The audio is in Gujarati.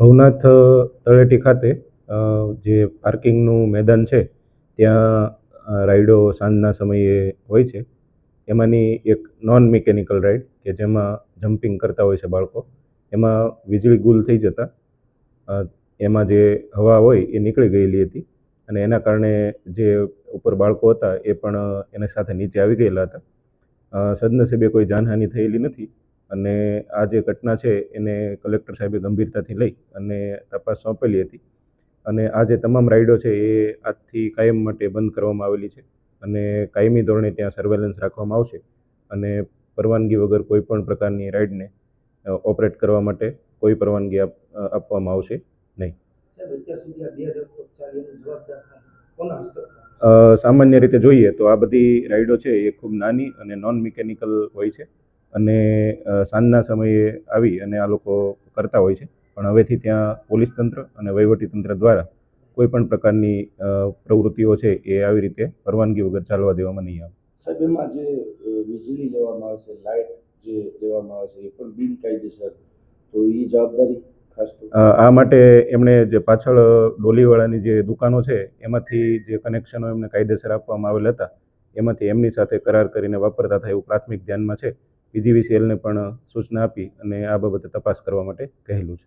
ભવનાથ તળેટી ખાતે જે પાર્કિંગનું મેદાન છે, ત્યાં રાઈડો સાંજના સમયે હોય છે. એમાંની એક નોન મિકેનિકલ રાઈડ કે જેમાં જમ્પિંગ કરતા હોય છે બાળકો, એમાં વીજળી ગુલ થઈ જતાં એમાં જે હવા હોય એ નીકળી ગયેલી હતી અને એના કારણે જે ઉપર બાળકો હતા એ પણ એના સાથે નીચે આવી ગયેલા હતા. સદનસીબે કોઈ જાનહાનિ થયેલી નથી. અને આ જે ઘટના છે એને કલેક્ટર સાહેબે ગંભીરતાથી લઈ અને તપાસ સોંપેલી હતી. અને આ જે તમામ રાઇડો છે એ આજથી કાયમ માટે બંધ કરવામાં આવેલી છે અને કાયમી ધોરણે ત્યાં સર્વેલન્સ રાખવામાં આવશે અને પરવાનગી વગર કોઈ પણ પ્રકારની રાઇડને ઓપરેટ કરવા માટે કોઈ પરવાનગી આપ આપવામાં આવશે નહીં. સામાન્ય રીતે જોઈએ તો આ બધી રાઇડો છે એ ખૂબ નાની અને નોન મિકેનિકલ હોય છે. અને સાંજના સમયે આવી અને આ લોકો કરતા હોય છે. પણ હવેથી ત્યાં પોલીસ તંત્ર અને વહીવટી તંત્ર દ્વારા કોઈ પણ પ્રકારની પ્રવૃત્તિઓ છે એ આવી રીતે પરવાનગી વગર ચાલવા દેવામાં નહીં આવે. સાહેબ એમાં જે વીજળી લેવામાં આવે છે લાઇટ જે લેવામાં આવે છે એ પણ બિનકાયદેસર. તો એ જવાબદારી ખાસ આ માટે એમણે જે પાછળ ડોલીવાળાની જે દુકાનો છે એમાંથી જે કનેક્શનો એમને કાયદેસર આપવામાં આવેલા હતા એમાંથી એમની સાથે કરાર કરીને વાપરતા થાય એવું પ્રાથમિક ધ્યાનમાં છે. પીજીવીસીએલને પણ સૂચના આપી અને આ બાબતે તપાસ કરવા માટે કહેલું છે.